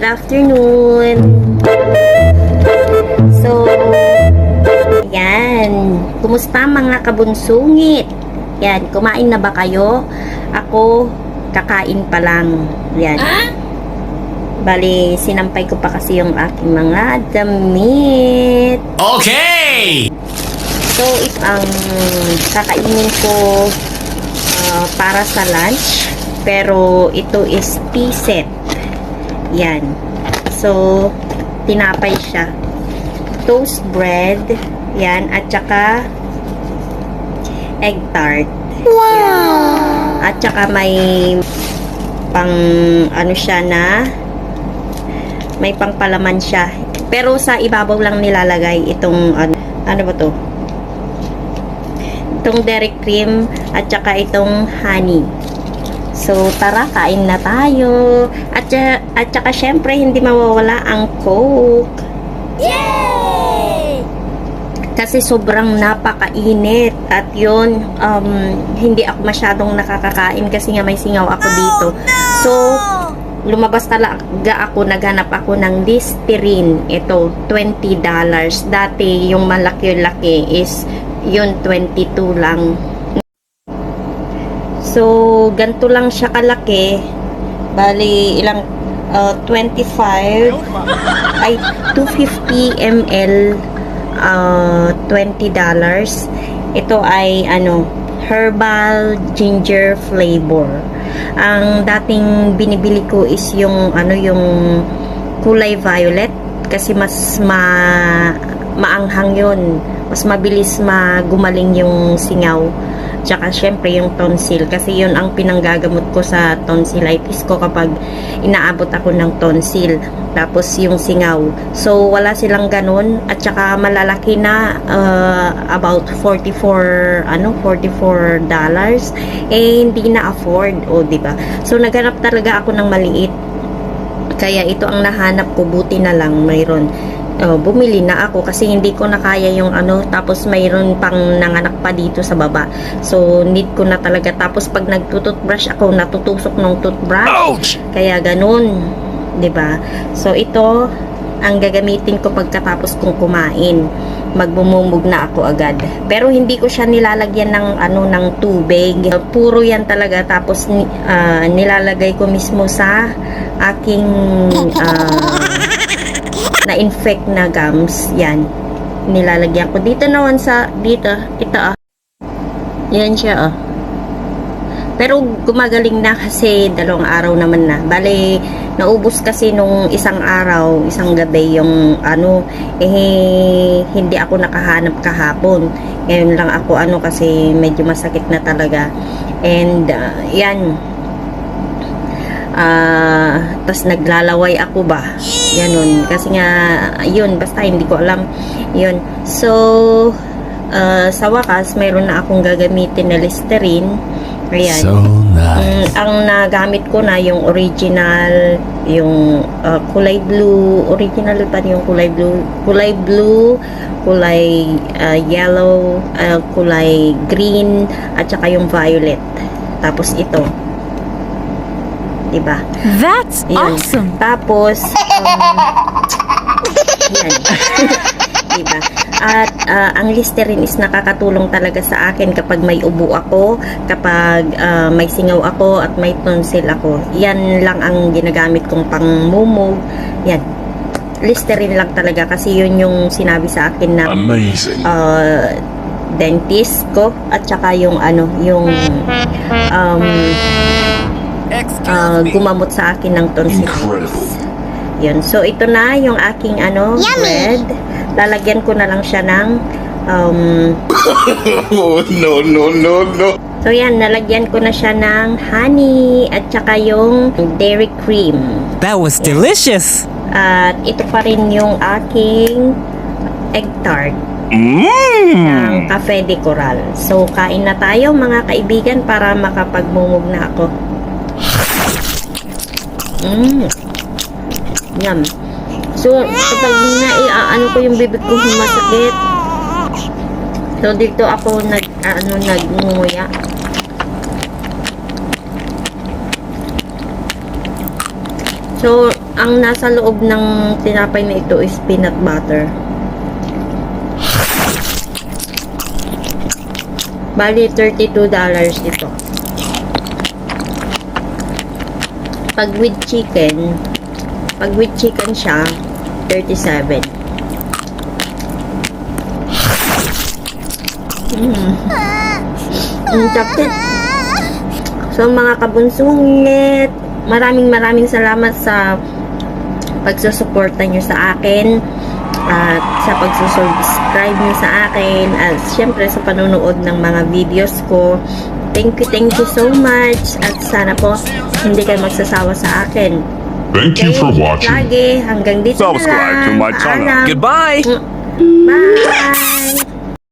good afternoon. So, yan. Kumusta mga kabunsungit? Yan, kumain na ba kayo? Ako, kakain pa lang. Yan. Bali, sinampay ko pa kasi yung aking mga damit. Okay! So, it, ang kakainin ko ah, para sa lunch. Pero, ito is tea set. Yan. So, tinapay siya. Toast bread. Yan. At saka, egg tart. Wow! At saka may pang, ano siya na, may pangpalaman siya. Pero sa ibabaw lang nilalagay itong, ano, ano ba to? Itong dairy cream at saka itong honey. So, tara, kain na tayo. At, at saka, syempre, hindi mawawala ang Coke. Kasi sobrang napakainit. At yun, um, hindi ako masyadong nakakakain kasi nga may singaw ako dito. So, lumabas talaga ako, naghanap ako ng Listerine. Ito, $20. Dati, yung malaki-laki is yun, 22 lang. So, ganito lang siya kalaki. Bali, ilang uh, 25 ay 250 ml uh, $20. Ito ay ano, herbal ginger flavor. Ang dating binibili ko is yung ano yung kulay violet kasi mas ma maanghang yun. Mas mabilis magumaling yung singaw. Tsaka syempre yung tonsil kasi yun ang pinanggagamot ko sa tonsillitis ko kapag inaabot ako ng tonsil. Tapos yung singaw. So wala silang ganun. At saka malalaki na uh, about 44 ano 44 dollars. Eh hindi na afford. O di ba? So naghanap talaga ako ng maliit. Kaya ito ang nahanap ko. Buti na lang mayroon oh, bumili na ako kasi hindi ko na kaya yung ano tapos mayroon pang nanganak pa dito sa baba. So need ko na talaga. Tapos pag nagtututbrush ako natutusok ng toothbrush. Ouch! kaya ganun 'di ba? So ito ang gagamitin ko pagkatapos kong kumain. Magbumumog na ako agad. Pero hindi ko siya nilalagyan ng ano ng tubig. Puro yan talaga. Tapos ah, nilalagay ko mismo sa aking ah, na-infect na gums. Yan. Nilalagyan ko. Dito naman sa, dito, ito ah. Yan siya ah. Pero gumagaling na kasi dalawang araw naman na. Bale, naubos kasi nung isang araw, isang gabi yung ano, eh, hindi ako nakahanap kahapon. Ngayon lang ako ano kasi medyo masakit na talaga. And, ah, yan, ah tas naglalaway ako ba? Ganun. Kasi nga yun basta hindi ko alam. Yun. So ah, sa wakas mayroon na akong gagamitin na Listerine. Ayan. So nice. Mm, ang nagamit ko na yung original, yung uh, kulay blue, original pa yung kulay blue, kulay blue, kulay uh, yellow, uh, kulay green, at saka yung violet. Tapos ito. 'Di ba? That's Yun. awesome. Tapos, um, yan. diba? At ah, ang Listerine is nakakatulong talaga sa akin kapag may ubo ako, kapag ah, may singaw ako at may tonsil ako. Yan lang ang ginagamit kong pangmumog. Yan. Listerine lang talaga kasi yun yung sinabi sa akin na Amazing. uh, dentist ko at saka yung ano, yung um, uh, gumamot sa akin ng tonsillitis. Yun. So, ito na yung aking ano, bread. Lalagyan ko na lang siya ng um, Oh, no, no, no, no. so yan, nalagyan ko na siya ng honey at saka yung dairy cream. That was delicious. At ito pa rin yung aking egg tart Mmm. ng Cafe de Coral. So, kain na tayo mga kaibigan para makapagmumog na ako. Mmm. Yum. So, kapag na ano ko yung bibig ko masakit. So, dito ako nag, ano, nagngunguya. So, ang nasa loob ng tinapay na ito is peanut butter. Bali, $32 ito. Pag with chicken, pag with chicken siya, 37. Mm. Ang chapit. So mga kabunsungit, maraming maraming salamat sa pagsusuporta nyo sa akin at sa pagsusubscribe nyo sa akin at syempre sa panonood ng mga videos ko. Thank you, thank you so much at sana po hindi kayo magsasawa sa akin. Thank you for watching. Lagi, hanggang dito Subscribe na lang. to my channel. Paalam. Goodbye. Bye!